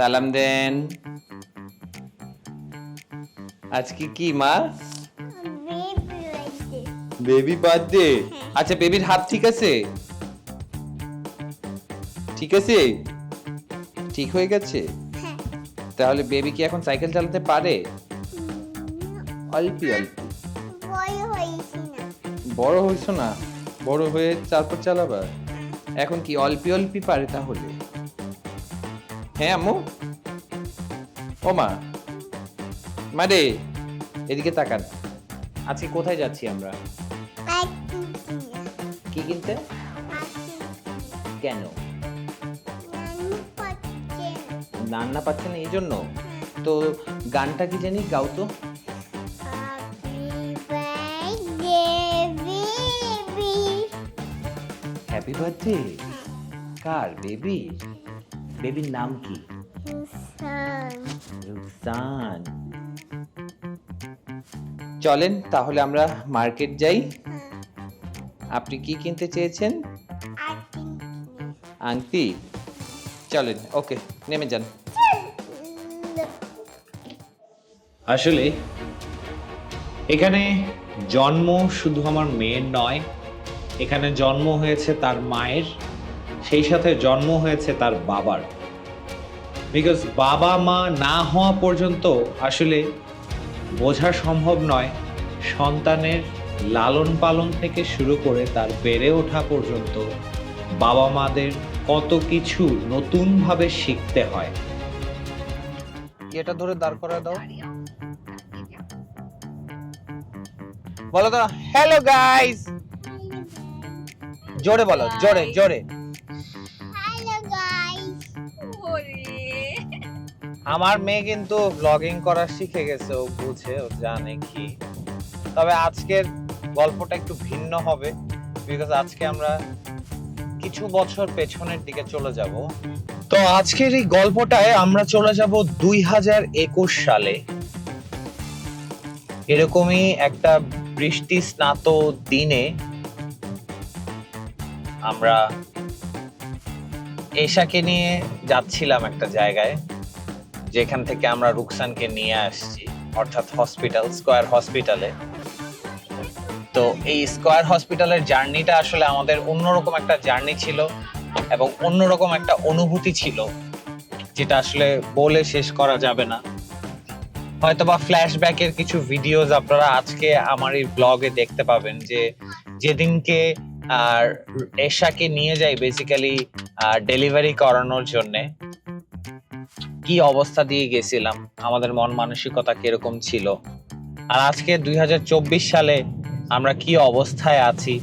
সালাম দেন। আজকে কি, মা? Baby birthday. আচ্ছা বেবির হাত ঠিক আছে? ঠিক আছে? ঠিক হয়ে গেছে? তাহলে বেবি কি এখন সাইকেল চালাতে পারে? অল্পি অল্পি। বড় হয়েছি না? বড় হয়ে তারপর চালাবা? এখন কি অল্পি অল্পি পারে তাহলে? হ্যাঁ আম্মু? ও মা। মারে এদিকে তাকান। আজকে কোথায় যাচ্ছি আমরা? কি কিনতে? কেন? রান্না পাচ্ছে না, এই জন্য? তো গানটা কি জানি? গাও তো। হ্যাপি বার্থডে কার বেবি বেবির নাম কি রুকসান চলেন তাহলে আমরা মার্কেট যাই। আপনি কি কিনতে চেয়েছেন? আংটি চলেন ওকে নেমে যান। আসলে এখানে জন্ম শুধু আমার মেয়ের নয় এখানে জন্ম হয়েছে তার মায়ের সেই সাথে জন্ম হয়েছে তার বাবার। বিকজ বাবা মা না হওয়া পর্যন্ত আসলে বোঝা সম্ভব নয় সন্তানের লালন পালন থেকে শুরু করে তার বেড়ে ওঠা পর্যন্ত বাবা মাদের কত কিছু নতুনভাবে শিখতে হয়। এটা ধরে দাঁড় করা দাও। বলো তো হ্যালো গাইস জোরে বলো, জোরে জোরে। আমার মেয়ে কিন্তু ব্লগিং করা শিখে গেছে, ও বুঝে, ও জানে কি। তবে আজকের গল্পটা একটু ভিন্ন হবে বিকজ আজকে আমরা কিছু বছর পেছনের দিকে চলে যাব। তো আজকের এই গল্পটায় আমরা চলে যাব দুই হাজার একুশ সালে। এরকমই একটা বৃষ্টি স্নাত দিনে আমরা এশাকে নিয়ে যাচ্ছিলাম একটা জায়গায়। যেখান থেকে আমরা রুকসানকে নিয়ে আসছি, অর্থাৎ হসপিটাল স্কয়ার হসপিটালে তো এই স্কয়ার হসপিটালের জার্নিটা আসলে আমাদের অন্যরকম একটা জার্নি ছিল এবং অন্যরকম একটা অনুভূতি ছিল, যেটা আসলে বলে শেষ করা যাবে না। হয়তোবা ফ্ল্যাশব্যাকের কিছু ভিডিওজ আপনারা আজকে আমার এই ব্লগে দেখতে পাবেন যে যেদিনকে আর এশাকে নিয়ে যাই বেসিক্যালি ডেলিভারি করানোর জন্যে। কি অবস্থা দিয়ে গেছিলাম? আমাদের মন মানসিকতা কীরকম ছিল? আর আজকে দুই হাজার চব্বিশ সালে আমরা কি অবস্থায় আছি?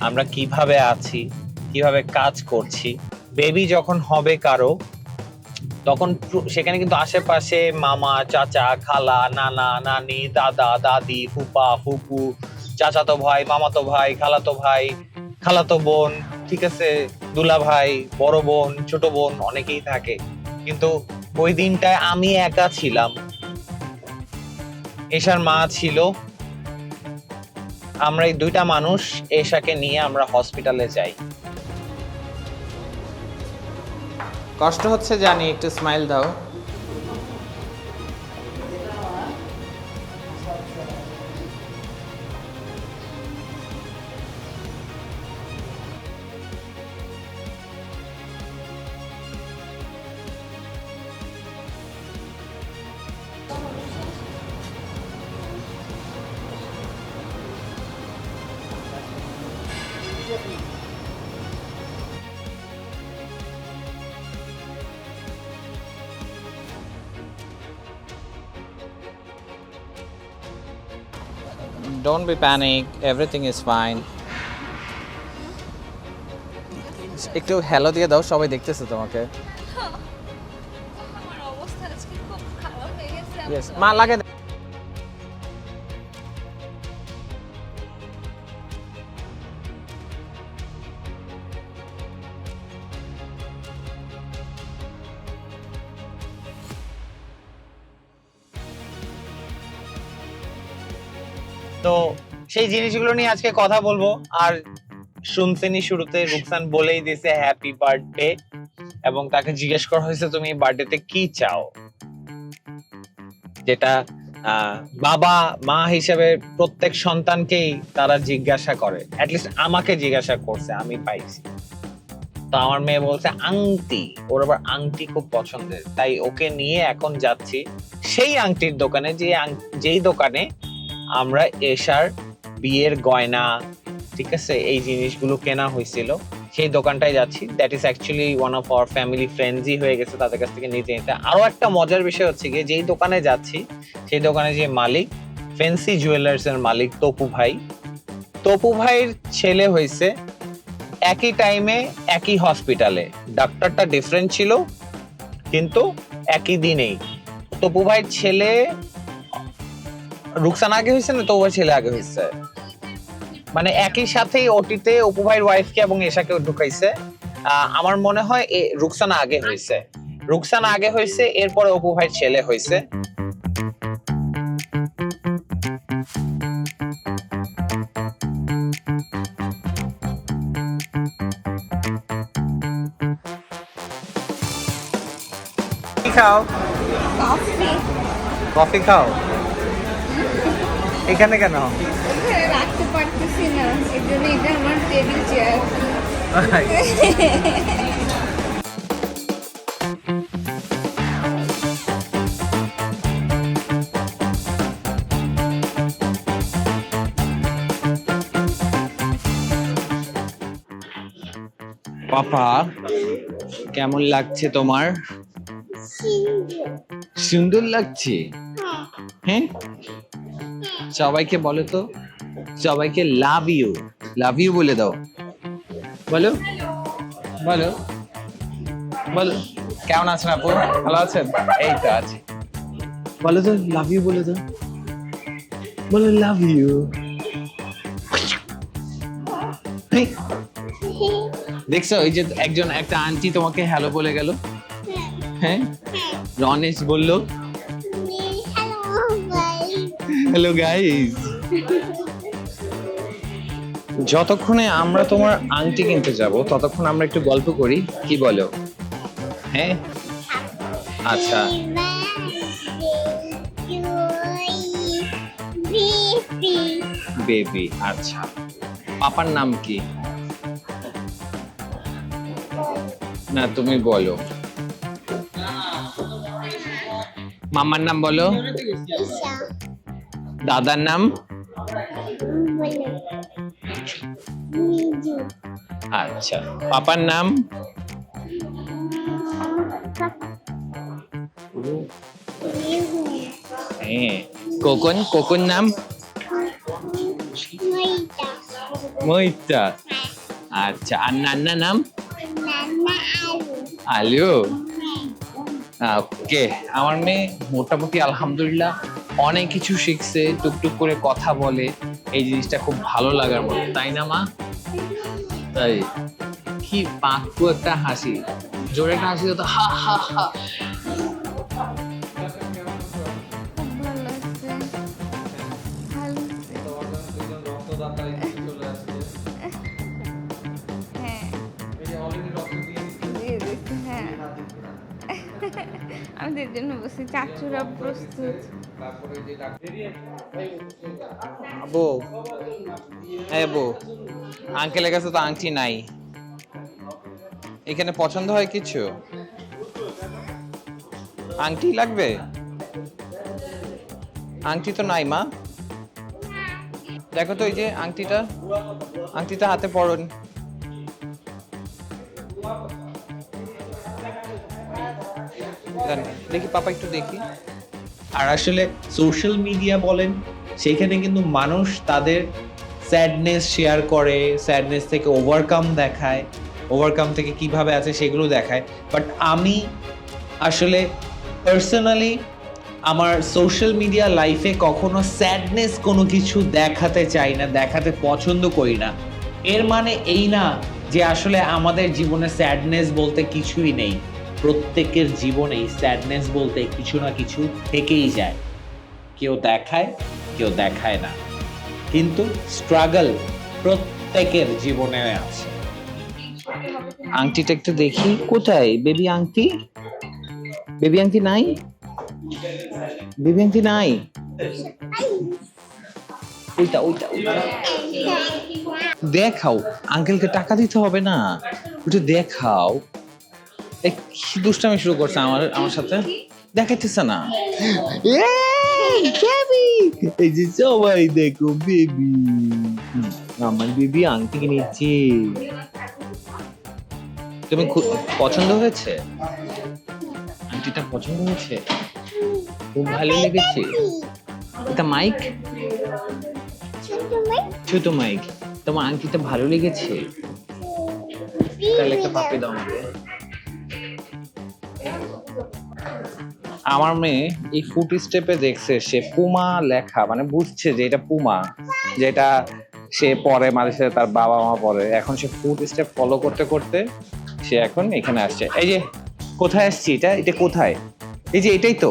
আমরা কীভাবে আছি? কীভাবে কাজ করছি? বেবি যখন হবে কারও, তখন সেখানে কিন্তু আশেপাশে মামা, চাচা, খালা, নানা, নানি, দাদা, দাদি, ফুপা, ফুপু, চাচাতো ভাই, মামাতো ভাই, খালাতো ভাই, খালাতো বোন, ঠিক আছে দুলা ভাই বড় বোন, ছোট বোন অনেকেই থাকে। কিন্তু ওই দিনটায় আমি একা ছিলাম। এশার মা ছিল। আমরা এই দুইটা মানুষ এশাকে নিয়ে আমরা হসপিটালে যাই। কষ্ট হচ্ছে জানি, একটু স্মাইল দাও। Don't be panic. Everything is fine. একটু হ্যালো দিয়ে দাও সবাই দেখতেছে তোমাকে মা অবস্থা সেই জিনিসগুলো নিয়ে আজকে কথা বলব। আর শুনছেনি শুরুতে রুকসান বলেই দিছে হ্যাপি বার্থডে এবং তাকে জিজ্ঞেস করা হয়েছে, তুমি বার্থডেতে কি চাও? যেটা বাবা, মা হিসেবে প্রত্যেক সন্তানকেই তারা জিজ্ঞাসা করে। অ্যাটলিস্ট আমাকে জিজ্ঞাসা করছে, আমি পাইছি। তো আমার মেয়ে বলছে, আংটি। ওর আবার আংটি খুব পছন্দের। তাই ওকে নিয়ে এখন যাচ্ছি সেই আংটির দোকানে, যে যেই দোকানে আমরা এশার বিয়ের গয়না, ঠিক আছে, এই জিনিসগুলো কেনা হয়েছিল। সেই দোকানটায় যাচ্ছি। That is actually one of our family ফ্রেন্ডসই হয়ে গেছে তাদের কাছ থেকে নিতে। নিতে আরও একটা মজার বিষয় হচ্ছে গিয়ে, যেই দোকানে যাচ্ছি, সেই দোকানে যে মালিক ফেন্সি জুয়েলার্স এর মালিক তপু ভাই। তপু ভাইয়ের ছেলে হয়েছে একই টাইমে একই হসপিটালে ডাক্তারটা ডিফারেন্ট ছিল, কিন্তু একই দিনেই। তপু ভাইয়ের ছেলে রুকসান আগে হয়েছে না ভাইয়ের ছেলে আগে হয়েছে? মানে একই সাথে ওটিতে অপু ভাইয়ের ওয়াইফকে এবং এশাকে ঢুকাইছে। আমার মনে হয় এ রুকসানা আগে হয়েছে। রুকসানা আগে হয়েছে এরপরে অপু ভাইয়ের ছেলে হয়েছে। খাও? কফি কফি খাও? এখানে কেন? রাখতে পারতেছি না। এই জন্য এটা আমার টেবিল চেয়ার পাপা কেমন লাগছে তোমার? সুন্দর। সুন্দর লাগছে? হ্যাঁ। হ্যাঁ? সবাইকে বলো তো সবাইকে লাভ ইউ লাভ ইউ বলে দাও। বলো বলো বলো। কেমন আছেন আপু? ভালো আছেন? এই তো আছে। বলো তো লাভ ইউ বলে দাও। বলো লাভ ইউ দেখছ ওই যে একজন একটা আন্টি তোমাকে হ্যালো বলে গেল। হ্যাঁ? রনেশ বলল হ্যালো গাইস যতক্ষণে আমরা তোমার আংটি কিনতে যাব, ততক্ষণ আমরা একটু গল্প করি। কি বলো? হ্যাঁ? আচ্ছা। বেবি আচ্ছা। পাপার নাম কি? না, তুমি বলো। মামার নাম বলো? দাদার নাম? আচ্ছা পাপার নাম? হ্যাঁ কোকন কোকন নাম? মইতা আচ্ছা আর নান্না নাম? আলু। ওকে, আমার মেয়ে মোটামুটি আলহামদুলিল্লাহ অনেক কিছু শিখছে টুকটুক করে কথা বলে এই জিনিসটা খুব ভালো লাগার মতো। তাই না মা? তাই। কি পাক্কু একটা হাসি। জোরে একটা হাসি হতো হা হা হা। হ্যাঁ। হ্যাঁ। আমাদের জন্য বসে চাচুরা প্রস্তুত। আবু হ্যাঁ আবু আঙ্কেলের কাছে তো আংটি নাই। এখানে পছন্দ হয় কিছু? আংটি লাগবে? আংটি তো নাই মা। দেখো তো ওই যে আংটিটা আংটিটা হাতে পড়ুন। দেন, দেখি পাপা একটু দেখি। আর আসলে সোশ্যাল মিডিয়া বলেন সেইখানে কিন্তু মানুষ তাদের স্যাডনেস শেয়ার করে স্যাডনেস থেকে ওভারকাম দেখায় ওভারকাম থেকে কীভাবে আছে সেগুলো দেখায়। বাট আমি আসলে পার্সোনালি আমার সোশ্যাল মিডিয়া লাইফে কখনো স্যাডনেস কোনো কিছু দেখাতে চাই না, দেখাতে পছন্দ করি না। এর মানে এই না যে আসলে আমাদের জীবনে স্যাডনেস বলতে কিছুই নেই। প্রত্যেকের জীবনেই স্যাডনেস বলতে কিছু না কিছু থেকেই যায়। কেউ দেখায় কেউ দেখায় না। কিন্তু স্ট্রাগল প্রত্যেকের জীবনে আছে। আংটিটা একটু দেখি। কোথায়? বেবি আংটি? বেবি আংটি নাই? বেবি আংটি নাই? ওইটা ওইটা ওইটা দেখাও। আঙ্কেলকে টাকা দিতে হবে না। ওটা দেখাও। দুষ্টামি শুরু করছে আমার আমার সাথে। দেখাইতেছে না। এই, এই যে সবাই দেখো বেবি আমার বেবি আংটি কিনেছি তুমি পছন্দ হয়েছে? আংটিটা পছন্দ হয়েছে? খুব ভালো লেগেছে। এটা মাইক ছোট ছোট মাইক তোমার আংটিটা ভালো লেগেছে? তাহলে একটা পাপি দাও আমাকে। আমার মেয়ে এই ফুট স্টেপে দেখছে, সে পুমা লেখা মানে বুঝছে যে এটা পুমা যেটা সে পরে মাঝে সাথে তার বাবা মা পরে। এখন সে ফুট স্টেপ ফলো করতে করতে সে এখন এখানে আসছে। এই যে, কোথায় আসছি এটা? এটা কোথায়? এই যে এটাই তো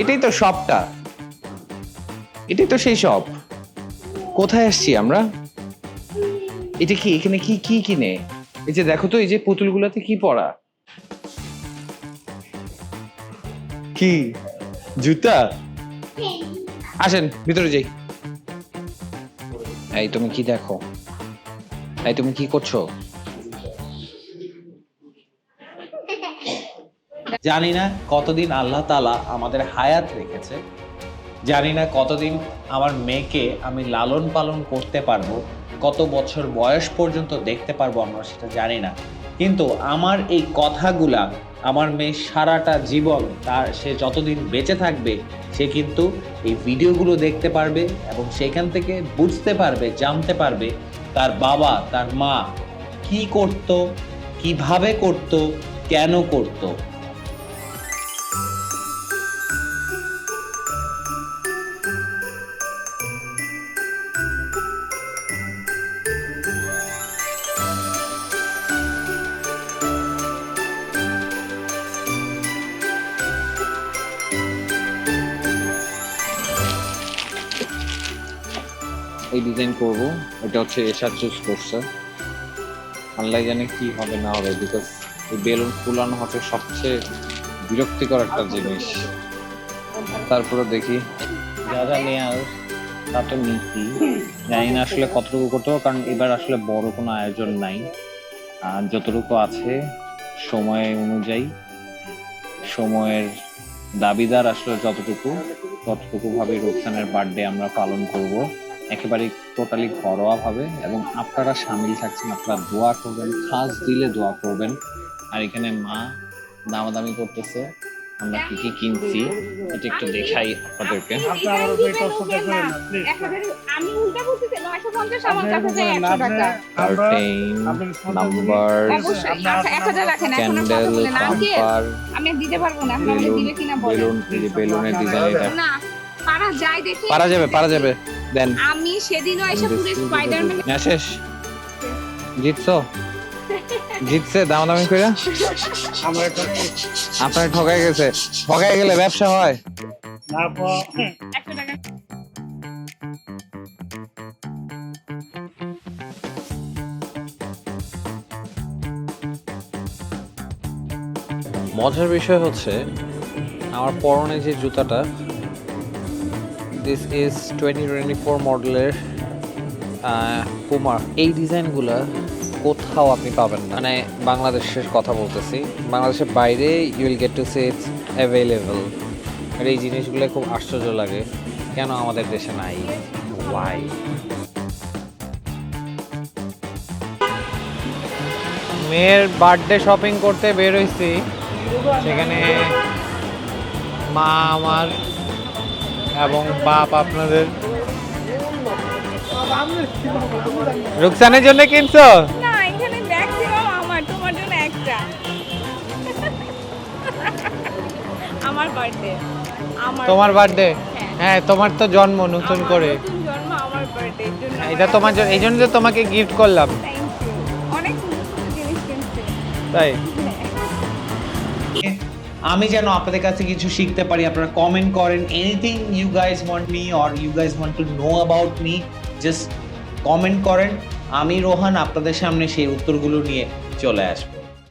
এটাই তো শপটা এটাই তো সেই শপ কোথায় আসছি আমরা? এটা কি, এখানে কি কি কিনে? এই যে দেখো তো, এই যে পুতুলগুলোতে কি পড়া কি? জুতা? আসেন, ভিতরে যাই। এই তুমি কি দেখো? এই তুমি কি করছ? জানি না কতদিন আল্লাহ তালা আমাদের হায়াত রেখেছে। জানি না কতদিন আমার মেয়েকে আমি লালন পালন করতে পারব। কত বছর বয়স পর্যন্ত দেখতে পারব আমরা সেটা জানি না। কিন্তু আমার এই কথাগুলা আমার মেয়ে সারাটা জীবন তার সে যতদিন বেঁচে থাকবে, সে কিন্তু এই ভিডিওগুলো দেখতে পারবে এবং সেখান থেকে বুঝতে পারবে, জানতে পারবে তার বাবা, তার মা কি করত, কীভাবে করত, কেন করতো। ডিজাইন করব, এটা হচ্ছে এশা চুজ করছে। আল্লাহ জানে কি হবে, না হবে বিকজ এই বেলুন ফুলানো হচ্ছে সবচেয়ে বিরক্তিকর একটা জিনিস। তারপরে দেখি, যা যা তা তো নিচ্ছি জানি না আসলে কতটুকু করতে হবে, কারণ এবার আসলে বড় কোনো আয়োজন নাই। আর যতটুকু আছে, সময় অনুযায়ী, সময়ের দাবিদার আসলে যতটুকু ততটুকু ভাবে রোকসানের বার্থডে আমরা পালন করব। একেবারে টোটালি ঘরোয়া ভাবে এবং আপনারা সামিল থাকছেন আপনারা দোয়া করবেন খাস দিলে দোয়া করবেন। আর এখানে মা দামাদামি করতেছে আমরা কি কি কিনছি এটা একটু দেখাই আপনাদেরকে। নাম্বার আচ্ছা ক্যান্ডেল কাম্পার আপনি বেলুন দিবে কিনা বলেন বেলুন এই যে বেলুনের ডিজাইন এটা। না পারা যায় দেখে। পারা যাবে পারা যাবে। দেন আমি সেদিনও এসে পুরো স্পাইডারম্যান না শেষ জিতছো? জিতছে? দামাদামি করে আপনার ঠকাই গেছে। ঠকাই গেলে ব্যবসা হয়। মজার বিষয় হচ্ছে আমার পরনে যে জুতাটা this is twenty twenty four মডেলের পুমা এই ডিজাইনগুলো কোথাও আপনি পাবেন না। মানে বাংলাদেশের কথা বলতেছি। বাংলাদেশের বাইরে you will get to say it's available আর এই জিনিসগুলো খুব আশ্চর্য লাগে। কেন আমাদের দেশে নাই? ওয়াই মেয়ের বার্থডে শপিং করতে বের হইছি। সেখানে মা আমার এবং বাপ আপনাদের। রুকসানের জন্য কিনছো? আমার তোমার বার্থডে তোমার বার্থডে হ্যাঁ। হ্যাঁ তোমার তো জন্ম নতুন করে। জন্য এটা তোমার এই জন্য তোমাকে গিফট করলাম। তাই? আমি যেন আপনাদের কাছে কিছু শিখতে পারি, আপনারা কমেন্ট করেন anything you guys want me or you guys want to know about me just comment করেন। আমি, রোহান, আপনাদের সামনে সেই উত্তরগুলো নিয়ে চলে আসব।